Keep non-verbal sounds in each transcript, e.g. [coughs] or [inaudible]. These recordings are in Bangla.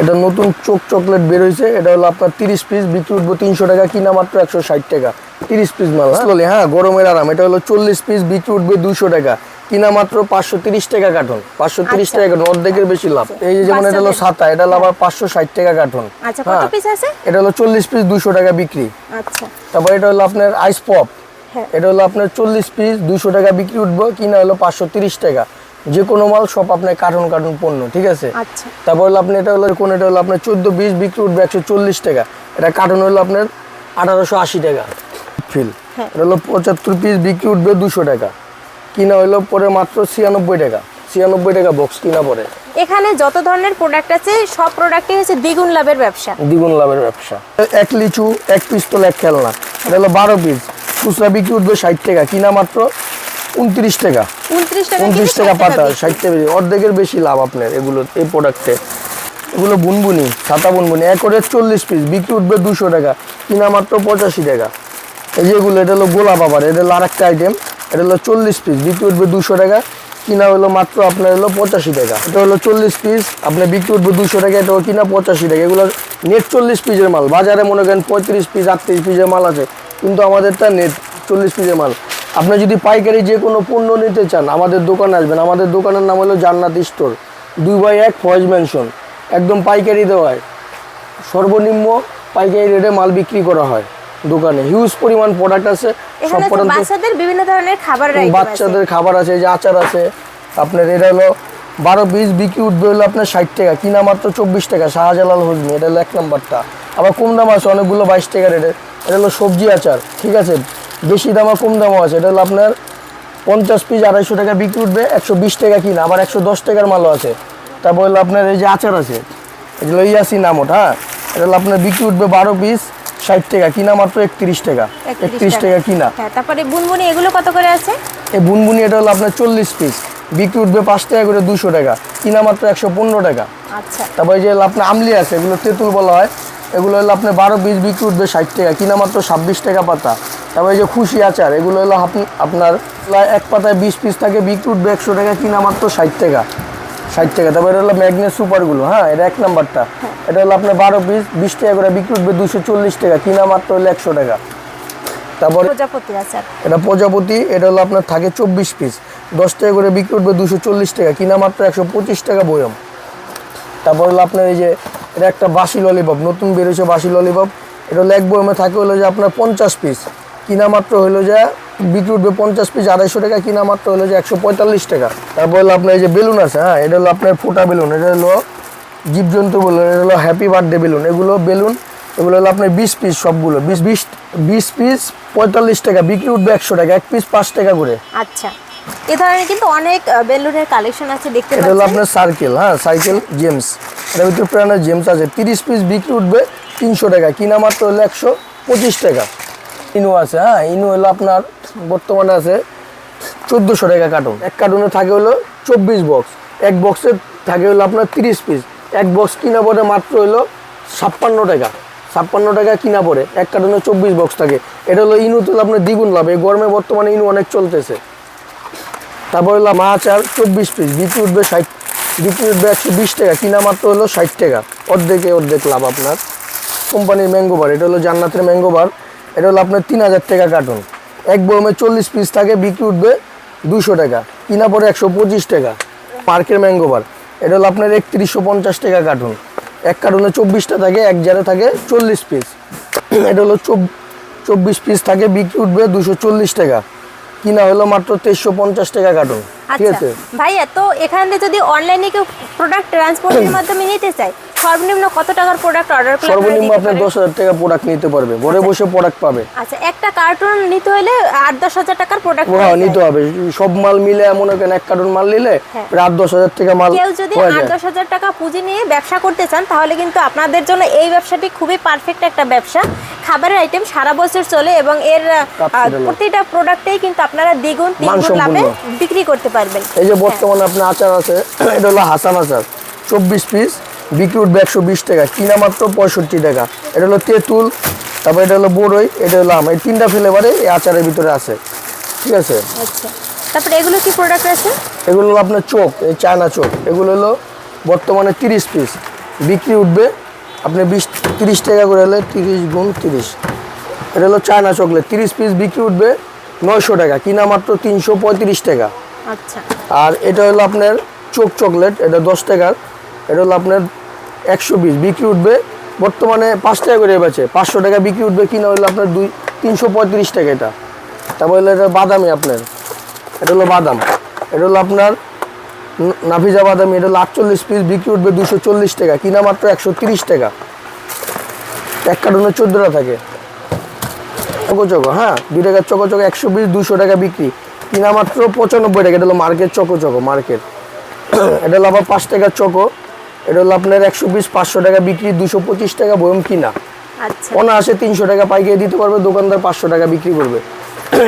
এটা নতুন চোখ চকলেট বের হয়েছে এটা হলো আপনার তিরিশ পিস বিক্রি উঠবো তিনশো টাকা কিনা মাত্র একশো ষাট টাকা। তিরিশ পিস মাল হ্যাঁ? বলি হ্যাঁ গরমের আরাম। এটা হলো চল্লিশ পিস বিক্রি উঠবে দুশো টাকা কিনা মাত্র পাঁচশো তিরিশ টাকা কার্টন। পাঁচশো তিরিশ আচ্ছা। টাকা কার্টন অর্ধেকের বেশি লাভ। এই যে যেমন এটা হলো সাতা এটা হলো আবার পাঁচশো ষাট টাকা কার্টন। আচ্ছা হ্যাঁ। এটা হলো চল্লিশ পিস দুশো টাকা বিক্রি। আচ্ছা। তারপর এটা হলো আপনার আইস পপ হ্যাঁ। এটা হলো আপনার চল্লিশ পিস দুশো টাকা বিক্রি উঠবো কিনা হলো পাঁচশো তিরিশ টাকা। যে কোনো মাল সব আপনার কার্টন কার্টন পণ্য ঠিক আছে? আচ্ছা। তারপর হলো আপনি এটা হলো কোন এটা হলো আপনার চোদ্দ বিশ বিক্রি উঠবে একশো চল্লিশ টাকা। এটা কার্টন হলো আপনার আঠারোশো আশি টাকা ফিল হ্যাঁ। এটা হলো পঁচাত্তর পিস বিক্রি উঠবে দুশো টাকা। কিনা হলো পরে মাত্র ছিয়ানব্বই টাকা। ছিয়ানব্বই টাকা বক্স কিনা পরে। এখানে যত ধরনের প্রোডাক্ট আছে সব প্রোডাক্টই হচ্ছে দ্বিগুণ লাভের ব্যবসা। দ্বিগুণ লাভের ব্যবসা। এক লিচু এক পিস্তল এক খেলনা। এটা হলো বারো পিস খুচরা বিক্রি উঠবে ষাট টাকা। কিনা মাত্র উনত্রিশ টাকা। উনত্রিশ টাকা পাতা। ষাট টাকা। অর্ধেকের বেশি লাভ আপনার এগুলো এই প্রোডাক্টে এগুলো বুনবুনি ছাতা বুনবুনি একরে চল্লিশ পিস বিক্রি উঠবে দুশো টাকা। কিনা মাত্র পঁচাশি টাকা। এই যেগুলো এটা হলো গোলাপ আবার এটা হলো আরেকটা আইটেম এটা হলো চল্লিশ পিস বিক্রি উঠবে দুশো টাকা। কিনা হলো মাত্র আপনার হলো পঁচাশি টাকা। এটা হলো চল্লিশ পিস আপনার বিক্রি উঠবে দুশো টাকা এটা কিনা পঁচাশি টাকা। এগুলো নেট চল্লিশ পিসের মাল। বাজারে মনে করেন পঁয়ত্রিশ পিস আটত্রিশ পিসের মাল আছে। কিন্তু আমাদেরটা নেট চল্লিশ পিসের মাল। আপনি যদি পাইকারি যে কোনো পণ্য নিতে চান আমাদের দোকানে আসবেন। আমাদের দোকানের নাম হলো জান্নাত স্টোর দুই বাই এক ফয়েজ ম্যানশন। একদম পাইকারি দেওয়ায় সর্বনিম্ন পাইকারি রেটে মাল বিক্রি করা হয় দোকানে। হিউজ পরিমাণ প্রোডাক্ট আছে। সব বাচ্চাদের বিভিন্ন ধরনের আছে। বাচ্চাদের খাবার আছে যে আচার আছে। আপনার এটা হলো বারো পিস বিক্রি উঠবে হলো আপনার ষাট টাকা। কিনা মাত্র চব্বিশ টাকা শাহজালাল হজমি এটা হলো এক নাম্বারটা। আবার কম দাম আছে অনেকগুলো বাইশ টাকা রেটে। এটা হলো সবজি আচার ঠিক আছে? বেশি দাম কম দামও আছে। এটা হলো আপনার পঞ্চাশ পিস আড়াইশো টাকা বিক্রি উঠবে একশো বিশ টাকা কিনা আবার একশো দশ টাকার মালও আছে। তারপর হলো আপনার এই যে আচার আছে এগুলো ইয়াসি নামট হ্যাঁ? এটা হলো আপনার বিক্রি উঠবে বারো পিস ষাট টাকা কিনা মাত্র একত্রিশ টাকা। একত্রিশ টাকা। কিনা। হ্যাঁ তারপরে বুনবুনি এগুলো কত করে আছে? এই বুনবুনি এটা হলো আপনার চল্লিশ পিস বিক্রি উঠবে পাঁচ টাকা করে দুশো টাকা কিনা মাত্র একশো পনেরো টাকা। আচ্ছা। তারপরে যে আপনার আমলি আছে এগুলো তেঁতুল বলা হয় এগুলো হলো আপনার বারো পিস বিক্রি উঠবে ষাট টাকা কিনা মাত্র ছাব্বিশ টাকা পাতা। তারপরে এই যে খুশি আচার এগুলো হলো আপ- আপনার প্রায় এক পাতায় বিশ পিস থাকে বিক্রি উঠবে একশো টাকা কিনা মাত্র ষাট টাকা। ষাট টাকা। তারপরে এটা হলো ম্যাগনেট সুপারগুলো হ্যাঁ? এটা এক নাম্বারটা। এটা হলো আপনার বারো পিস বিশ টাকা করে বিক্রি উঠবে দুশো চল্লিশ টাকা কিনা মাত্র হলো একশো টাকা। তারপরে প্রজাপতি আচার। এটা প্রজাপতি এটা হলো আপনার থাকে চব্বিশ পিস দশ টাকা করে বিক্রি উঠবে দুশো চল্লিশ টাকা কিনা মাত্র একশো পঁচিশ টাকা বয়ম। তারপর হলো আপনার এই যে এটা একটা বাসি ললিপপ নতুন বেরোছে বাসি ললিপপ এটা হলো এক বয়মে থাকে হলো যে আপনার পঞ্চাশ পিস কিনা মাত্র হলো যে বিক্রি উঠবে পঞ্চাশ পিস আড়াইশো টাকা কিনা মাত্র হলো যে একশো পঁয়তাল্লিশ টাকা। তারপর হলো আপনার এই যে বেলুন আছে হ্যাঁ এটা হলো আপনার ফোটা বেলুন এটা হলো জীবজন্তু বেলুন এটা হলো হ্যাপি বার্থডে বেলুন এগুলো বেলুন এগুলো হলো আপনার বিশ পিস সবগুলো বিশ বিশ বিশ পিস পঁয়তাল্লিশ টাকা বিক্রি উঠবে একশো টাকা এক পিস পাঁচ টাকা করে। আচ্ছা এ ধরনের কিন্তু অনেক বেলুনের কালেকশন আছে দেখতে এটা হলো আপনার সার্কেল হ্যাঁ সাইকেল জেমস এটার ভিতরে প্রাণের জেমস আছে তিরিশ পিস বিক্রি উঠবে তিনশো টাকা কিনা মাত্র হলো একশো পঁচিশ টাকা। ইনু আছে হ্যাঁ ইনু হলো আপনার বর্তমানে আছে চোদ্দোশো টাকা কার্টুন এক কার্টুনে থাকে হলো চব্বিশ বক্স এক বক্সে থাকে হলো আপনার তিরিশ পিস এক বক্স কিনা পরে মাত্র হলো ছাপ্পান্ন টাকা। ছাপ্পান্ন টাকা কিনা পরে এক কার্টুনে চব্বিশ বক্স থাকে। এটা হলো ইনু তো আপনার দ্বিগুণ লাভ। এই গরমে বর্তমানে ইনু অনেক চলতেছে। তারপর হলো মাছ আর চব্বিশ পিস বিক্রি উঠবে ষাট বিক্রি উঠবে একশো বিশ টাকা। কিনা মাত্র হলো ষাট টাকা। অর্ধেকে অর্ধেক লাভ আপনার। কোম্পানির ম্যাঙ্গো বার এটা হলো জান্নাতের ম্যাঙ্গো বার এটা হলো আপনার তিন হাজার টাকা কার্টুন এক বয়মে চল্লিশ পিস থাকে বিক্রি উঠবে দুশো টাকা। কিনা পরে একশো পঁচিশ টাকা। পার্কের ম্যাঙ্গো বার এটা হলো আপনার একত্রিশশো পঞ্চাশ টাকা কার্টুন এক কার্টুনে চব্বিশটা থাকে এক জারে থাকে চল্লিশ পিস এটা হলো চব- চব্বিশ পিস থাকে বিক্রি উঠবে দুশো চল্লিশ টাকা। কিনা হলো মাত্র তেইশশো পঞ্চাশ টাকা কার্টুন ঠিক আচ্ছা। আছে? ভাইয়া তো এখান থেকে যদি অনলাইনে কেউ প্রোডাক্ট ট্রান্সপোর্টের [coughs] মাধ্যমে নিতে চায় সর্বনিম্ন কত টাকার প্রোডাক্ট অর্ডার করলে সর্বনিম্ন দশ হাজার টাকা প্রোডাক্ট নিতে পারবে। ঘরে বসে প্রোডাক্ট পাবে। আচ্ছা একটা কার্টুন নিতে হলে আট দশ হাজার টাকার প্রোডাক্ট হ্যাঁ নিতে হবে। সব মাল মিলে এমন কেন এক কার্টুন মাল নিলে হ্যাঁ। প্রায় আট দশ হাজার টাকা মাল কেউ যদি হয়ে আট যায়। দশ হাজার টাকা পুঁজি নিয়ে ব্যবসা করতে চান তাহলে কিন্তু আপনাদের জন্য এই ব্যবসাটি খুবই পারফেক্ট একটা ব্যবসা। খাবারের আইটেম সারা বছর চলে এবং এর প্রতিটা প্রোডাক্টেই কিন্তু আপনারা দ্বিগুণ তিনগুণ লাভে বিক্রি করতে পারবেন। এই যে বর্তমানে আপনার আচার আছে [clears throat] এটা হলো হাসান আচার। চব্বিশ পিস বিক্রি উঠবে একশো বিশ টাকা। কিনা মাত্র পঁয়ষট্টি টাকা। এটা হলো তেঁতুল তারপর এটা হলো বড়ই এটা হলো আম। এই তিনটা ফ্লেভারে এই আচারের ভিতরে আছে। ঠিক আছে? আচ্ছা। তারপরে এগুলো কি প্রোডাক্ট আছে? এগুলো হলো আপনার চোখ এই চায়না চোখ। এগুলো হলো বর্তমানে তিরিশ পিস বিক্রি উঠবে আপনি বিশ তিরিশ টাকা করে হলে তিরিশ গুণ তিরিশ। এটা হলো চায়না চকলেট। তিরিশ পিস বিক্রি উঠবে নয়শো টাকা। কিনা মাত্র তিনশো পঁয়ত্রিশ টাকা। আচ্ছা। আর এটা হলো আপনার চোখ চকলেট এটা দশ টাকার। এটা হলো আপনার একশো পিস বিক্রি উঠবে, বর্তমানে পাঁচ টাকা করে বেছে পাঁচশো টাকা বিক্রি উঠবে, কিনা হলো আপনার দুই, তিনশো পঁয়ত্রিশ টাকা এটা। তারপর হলো এটা বাদামি আপনার। এটা হলো বাদাম। এটা হলো আপনার নাফিজা বাদামি। এটা হলো আটচল্লিশ পিস বিক্রি উঠবে দুশো চল্লিশ টাকা। কিনা মাত্র একশো তিরিশ টাকা। এক কার্টুনে চোদ্দোটা থাকে। চকো হ্যাঁ? দুই টাকার চকো চকো, একশো পিস দুশো টাকা বিক্রি। কিনা মাত্র পঁচানব্বই টাকা। এটা হলো মার্কেট চকো চকো, মার্কেট। [clears throat] এটা হলো আবার পাঁচ টাকার চকো। এটা হলো আপনার একশো পিস পাঁচশো টাকা বিক্রি দুশো পঁচিশ টাকা বয়ম কিনা। আচ্ছা। অনায়াসে তিনশো টাকা পাইকারি দিতে পারবে দোকানদার পাঁচশো টাকা বিক্রি করবে।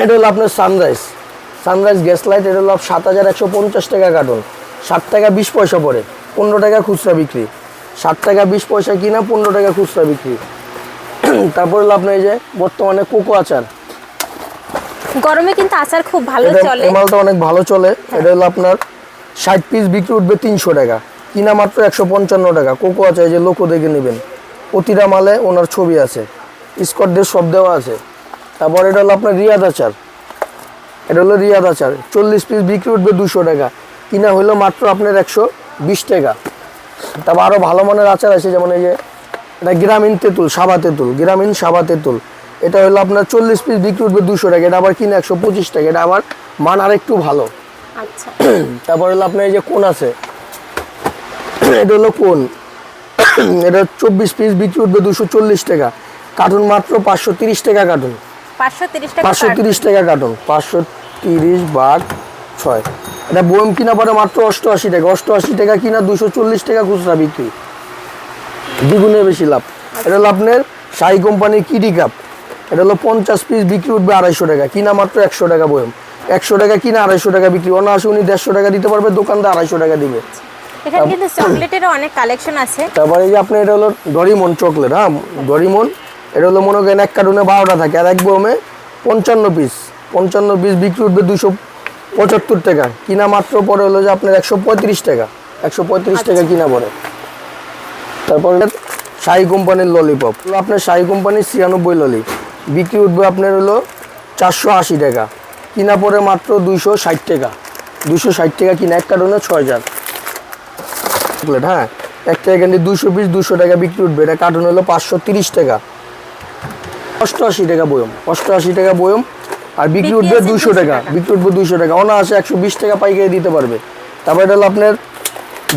এটা হলো আপনার সানরাইজ। সানরাইজ গ্যাস লাইট এটা হলো সাত হাজার একশো পঞ্চাশ টাকা কার্টন। ষাট টাকা বিশ পয়সা পড়ে পনেরো টাকা খুচরা বিক্রি। ষাট টাকা বিশ পয়সা কিনা পনেরো টাকা খুচরা বিক্রি। তারপর হলো আপনার এই যে বর্তমানে কোকো আচার। গরমে কিন্তু আচার খুব ভালো চলে। মালটা অনেক ভালো চলে। এটা হলো আপনার ষাট পিস বিক্রি উঠবে তিনশো টাকা। কিনা মাত্র একশো পঞ্চান্ন টাকা। কোকো আছে এই যে লোকো দেখে নেবেন। প্রতিটা মালে ওনার ছবি আছে। স্কটদের সব দেওয়া আছে। তারপর এটা হলো আপনার রিয়াদ আচার। এটা হলো রিয়াদ আচার। চল্লিশ পিস বিক্রি উঠবে দুশো টাকা। কিনা হলো মাত্র আপনার একশো বিশ টাকা। তারপর আরও ভালো মানের আচার আছে যেমন এই যে এটা গ্রামীণ তেঁতুল সাবা তেঁতুল গ্রামীণ সাবা তেঁতুল। এটা হলো আপনার চল্লিশ পিস বিক্রি উঠবে দুশো টাকা। এটা আবার কিনা একশো পঁচিশ টাকা। এটা আবার মান আরেকটু ভালো। আচ্ছা। তারপর হলো আপনার এই যে কোন আছে? [coughs] এটা হলো কোন [coughs] এটা চব্বিশ পিস বিক্রি উঠবে দুশো চল্লিশ টাকা। কার্টুন মাত্র পাঁচশো তিরিশ টাকা কার্টুন পাঁচশো তিরিশ টাকা কার্টুন পাঁচশো তিরিশ বাঘ ছয়। এটা বয়ম কিনা পরে মাত্র অষ্টআশি টাকা। অষ্টআশি টাকা কিনা দুশো চল্লিশ টাকা খুচরা বিক্রি। দ্বিগুণে বেশি লাভ। এটা হলো আপনার সাই কোম্পানির কিডি কাপ এটা হলো পঞ্চাশ পিস বিক্রি উঠবে আড়াইশো টাকা। কিনা মাত্র একশো টাকা বয়ম একশো টাকা কিনা আড়াইশো টাকা বিক্রি। অনায়াসে উনি দেড়শো টাকা দিতে পারবে দোকানদার আড়াইশো টাকা দিবে। এখানে কিন্তু চকলেটেরও অনেক কালেকশন আছে। তারপরে এই যে আপনার এটা হলো ডরিমন চকলেট হ্যাঁ? ডরিমন এটা হলো মনে করেন এক কার্টুনে বারোটা থাকে আর এক বোমে পঞ্চান্ন পিস পঞ্চান্ন পিস বিক্রি উঠবে দুশো পঁচাত্তর টাকা। কিনা মাত্র পরে হলো যে আপনার একশো পঁয়ত্রিশ টাকা। একশো পঁয়ত্রিশ টাকা কিনা পড়ে। তারপরে শাহি কোম্পানির ললিপপ আপনার শাহি কোম্পানির ছিয়ানব্বই ললি বিক্রি উঠবে আপনার হলো চারশো আশি টাকা। কিনা পড়ে মাত্র দুইশো ষাট টাকা। দুশো ষাট টাকা কিনা এক কার্টুনে ছয় হাজার। চকলেট হ্যাঁ? একটা এখানে দুশো পিস দুশো টাকা বিক্রি উঠবে। এটা কার্টুন হলো পাঁচশো তিরিশ টাকা। অষ্টআশি টাকা বয়ম অষ্টআশি টাকা বয়ম আর বিক্রি উঠবে দুশো টাকা। বিক্রি উঠবে দুশো টাকা। অনায়াসে একশো বিশ টাকা পাইকারি দিতে পারবে। তারপর এটা হলো আপনার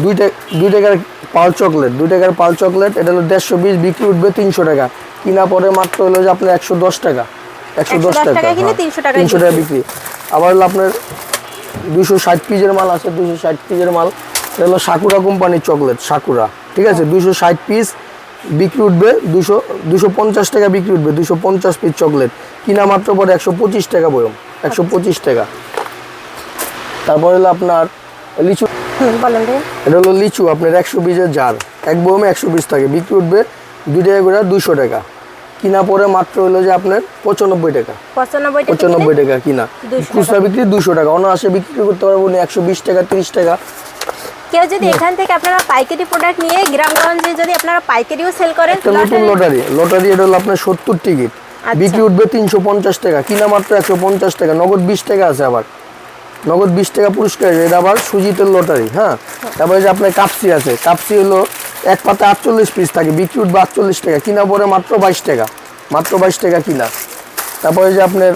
দুই টাকা দুই টাকার পাল চকলেট দুই টাকার পাল চকলেট এটা হলো দেড়শো পিস বিক্রি উঠবে তিনশো টাকা। কিনা পরে মাত্র হলো যে আপনার একশো দশ টাকা। একশো দশ টাকা হ্যাঁ, 300 টাকায় তিনশো টাকা বিক্রি। আবার হলো আপনার দুশো ষাট পিসের মাল আছে দুশো ষাট পিসের মাল। এটা হলো সাকুরা কোম্পানির চকলেট সাকুরা। ঠিক আছে? দুশো ষাট পিস বিক্রি উঠবে দুশো দুশো পঞ্চাশ টাকা বিক্রি উঠবে দুশো পঞ্চাশ পিস চকলেট। কিনা মাত্র পরে একশো পঁচিশ টাকা বয়ম একশো পঁচিশ টাকা। তারপর হলো আপনার লিচু। এটা হলো লিচু আপনার একশো পিসের জার। এক বয়মে একশো পিস থাকে বিক্রি উঠবে দুই টাকা করে দুশো টাকা। কিনা পরে মাত্র হলো যে আপনার পঁচানব্বই টাকা। পঁচানব্বই টাকা কিনা। খুচরা বিক্রি দুশো টাকা। অনায়াসে বিক্রি করতে পারব একশো বিশ টাকা তিরিশ টাকা। কেউ যদি এখান থেকে আপনারা পাইকারি প্রোডাক্ট নিয়ে গ্রামগঞ্জে যদি আপনারা পাইকারিও সেল করেন নতুন লটারি- লটারি এটা হলো আপনার সত্তর টিকিট আচ্ছা। বিক্রি উঠবে তিনশো পঞ্চাশ টাকা। কিনা মাত্র একশো পঞ্চাশ টাকা। নগদ বিশ টাকা আছে আবার। নগদ বিশ টাকা পুরস্কার এটা আবার সুজিতের লটারি হ্যাঁ? তারপরে যে আপনার কাপসি আছে। কাপসি হলো এক পাতা আটচল্লিশ পিস থাকে। বিক্রি উঠবে আটচল্লিশ টাকা। কিনা পরে মাত্র বাইশ টাকা। মাত্র বাইশ টাকা কিনা। তারপরে যে আপনার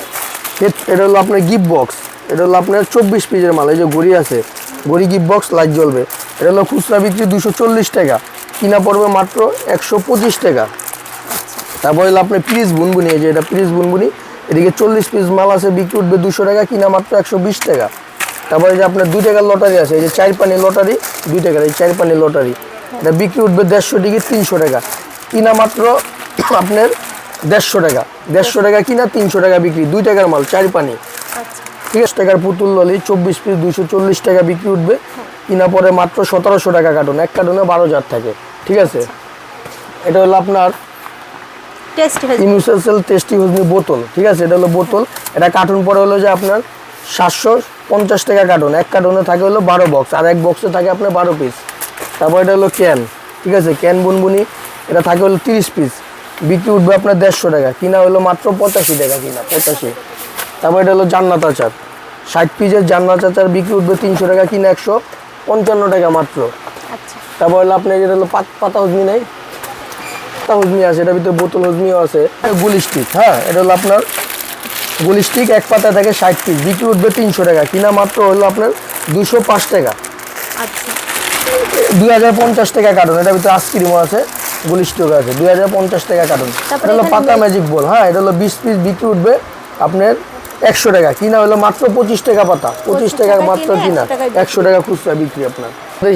[clears throat] এটা হলো আপনার গিফট বক্স এটা হলো আপনার চব্বিশ পিসের মাল। এই যে ঘড়ি আছে। ঘড়ি গিফট বক্স, লাইট জ্বলবে। এটা হলো খুচরা বিক্রি দুশো চল্লিশ টাকা। কিনা পড়বে মাত্র একশো পঁচিশ টাকা। তারপর হলো আপনার পিস বুনবুনি এই যে এটা পিস বুনবুনি এদিকে চল্লিশ পিস মাল আছে, বিক্রি উঠবে দুশো টাকা, কিনা মাত্র একশো বিশ টাকা। তারপরে যে আপনার দুই টাকার লটারি আছে, এই যে চার পানি লটারি, দুই টাকার, এই চার পানি লটারি। এটা বিক্রি উঠবে দেড়শো টিকিট তিনশো টাকা। কিনা মাত্র আপনার দেড়শো টাকা। দেড়শো টাকা কিনা, তিনশো টাকা বিক্রি, দুই টাকার মাল চার পানি আচ্ছা ঠিক আছে টাকার পুতুল ললি চব্বিশ পিস দুশো চল্লিশ টাকা বিক্রি উঠবে। কিনা পরে মাত্র সতেরোশো টাকা কার্টুন। এক কার্টুনে বারো হাজার থাকে। ঠিক আছে? এটা হলো আপনার ইউনিভার্সাল টেস্টি হজনি বোতল। ঠিক আছে? এটা হলো বোতল। এটা কার্টুন পরে হলো যে আপনার সাতশো পঞ্চাশ টাকা কার্টুন। এক কার্টুনে থাকে হলো বারো বক্স আর এক বক্সে থাকে আপনার বারো পিস তারপর এটা হলো ক্যান ঠিক আছে? ক্যান বুনবুনি। এটা থাকে হলো তিরিশ পিস বিক্রি উঠবে আপনার দেড়শো টাকা। কিনা হলো মাত্র পঁচাশি টাকা কিনা পঁচাশি। তারপর এটা হলো জান্নাত আচার। ষাট পিসের জান্নাত আচার বিক্রি উঠবে তিনশো টাকা কিনা একশো পঞ্চান্ন টাকা মাত্র। আচ্ছা। তারপর হলো আপনার যেটা হলো পাত- পাতা হজমি নেই? পাতা হজমি আছে এটার ভিতরে বোতল হজমিও আছে। গুলি স্টিক হ্যাঁ? এটা হলো আপনার গুলি স্টিক এক পাতা থাকে ষাট পিস বিক্রি উঠবে তিনশো টাকা কিনা মাত্র হলো আপনার দুশো পাঁচ টাকা। আচ্ছা। দুই হাজার পঞ্চাশ টাকা কার্টন এটার ভিতরে আইসক্রিমও আছে গুলি স্টিক আছে দুই হাজার পঞ্চাশ টাকা কার্টন। এটা হলো পাতা ম্যাজিক বল হ্যাঁ? এটা হলো বিশ পিস বিক্রি উঠবে আপনার একশো টাকা। কিনা হলো মাত্র পঁচিশ টাকা পাতা। পঁচিশ টাকা মাত্র কিনা 100 টাকায় বিক্রি। একশো টাকা খুচরা বিক্রি আপনার।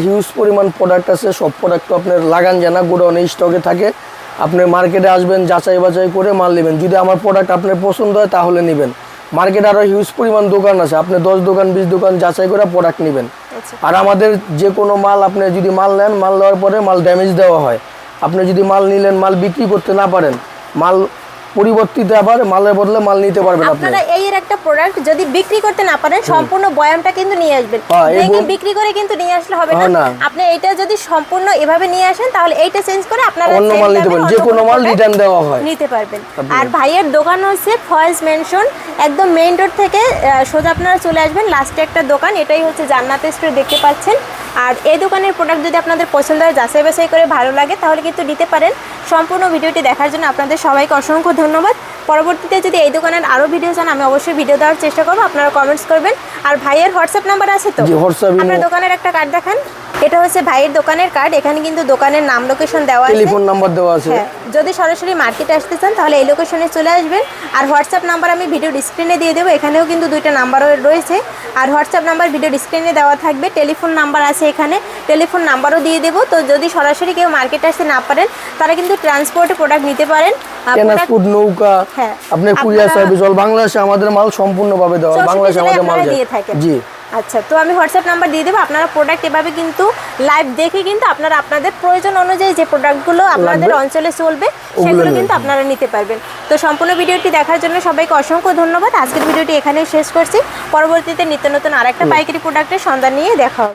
হিউজ পরিমাণ প্রোডাক্ট আছে সব প্রোডাক্ট তো আপনার লাগান জানা গোডাউনে স্টকে থাকে। আপনি মার্কেটে আসবেন যাচাই বাছাই করে মাল নেবেন। যদি আমার প্রোডাক্ট আপনার পছন্দ হয় তাহলে নেবেন। মার্কেটে আরও হিউজ পরিমাণ দোকান আছে। আপনি দশ দোকান বিশ দোকান যাচাই করে প্রোডাক্ট নেবেন। আচ্ছা। আর আমাদের যে কোনো মাল আপনি যদি মাল নেন মাল নেওয়ার পরে মাল ড্যামেজ দেওয়া হয়। আপনি যদি মাল নিলেন মাল বিক্রি করতে না পারেন মাল পরিবর্তিত আবার মালের বদলে মাল নিতে পারবেন আপনারা এই এর একটা প্রোডাক্ট যদি বিক্রি করতে না পারেন সম্পূর্ণ বয়ামটা কিন্তু নিয়ে আসবেন। হ্যাঁ, ভেঙে বিক্রি করে কিন্তু নিয়ে আসলে হবে হ্যাঁ, না। আপনি এটা যদি সম্পূর্ণ এভাবে নিয়ে আসেন তাহলে এইটা চেঞ্জ করে আপনারা অন্য মাল নিতে অন্য যে কোনো মাল রিটার্ন দেওয়া হয়। নিতে পারবেন। আর ভাইয়ের দোকান হচ্ছে ফয়েজ মেনশন একদম মেইন রোড থেকে সোজা আপনারা চলে আসবেন লাস্টে একটা দোকান এটাই হচ্ছে জান্নাত স্টোর দেখতে পাচ্ছেন। আর এই দোকানের প্রোডাক্ট যদি আপনাদের পছন্দ হয় যাচাই বাছাই করে ভালো লাগে তাহলে কিন্তু নিতে পারেন। সম্পূর্ণ ভিডিওটি দেখার জন্য আপনাদের সবাইকে অসংখ্য ধন্যবাদ। পরবর্তীতে যদি এই দোকানের আরও ভিডিও চান আমি অবশ্যই ভিডিও দেওয়ার চেষ্টা করব। আপনারা কমেন্টস করবেন। আর ভাইয়ের হোয়াটসঅ্যাপ নাম্বার আছে তো। আপনার দোকানের একটা কার্ড দেখান। এটা হচ্ছে ভাইয়ের দোকানের কার্ড এখানে কিন্তু দোকানের নাম লোকেশন দেওয়া আছে। টেলিফোন নাম্বার দেওয়া আছে। হ্যাঁ। যদি সরাসরি মার্কেটে আসতে চান তাহলে এই লোকেশনে চলে আসবেন। আর হোয়াটসঅ্যাপ নাম্বার আমি ভিডিও স্ক্রিনে দিয়ে দেবো। এখানেও কিন্তু দুইটা নাম্বার রয়েছে। আর হোয়াটসঅ্যাপ নাম্বার ভিডিও স্ক্রিনে দেওয়া থাকবে। টেলিফোন নাম্বার আছে এখানে। টেলিফোন নাম্বারও দিয়ে দেবো। তো যদি সরাসরি কেউ মার্কেটে আসতে না পারেন তারা কিন্তু ট্রান্সপোর্টে প্রোডাক্ট নিতে পারেন। আর নৌকা হ্যাঁ। আপনার কুরিয়ার সার্ভিস অল বাংলাদেশে আমাদের মাল সম্পূর্ণভাবে দেওয়া। বাংলাদেশে আমাদের মাল জি। আচ্ছা তো আমি হোয়াটসঅ্যাপ নাম্বার দিয়ে দেবো। আপনারা প্রোডাক্ট এভাবে কিন্তু লাইভ দেখে কিন্তু আপনারা আপনাদের প্রয়োজন অনুযায়ী যে প্রোডাক্টগুলো আপনাদের অঞ্চলে চলবে সেগুলো কিন্তু আপনারা নিতে পারবেন। তো সম্পূর্ণ ভিডিওটি দেখার জন্য সবাইকে অসংখ্য ধন্যবাদ। আজকের ভিডিওটি এখানেই শেষ করছি। পরবর্তীতে নিত্য নতুন আরেকটা পাইকারি প্রোডাক্টের সন্ধান নিয়ে দেখা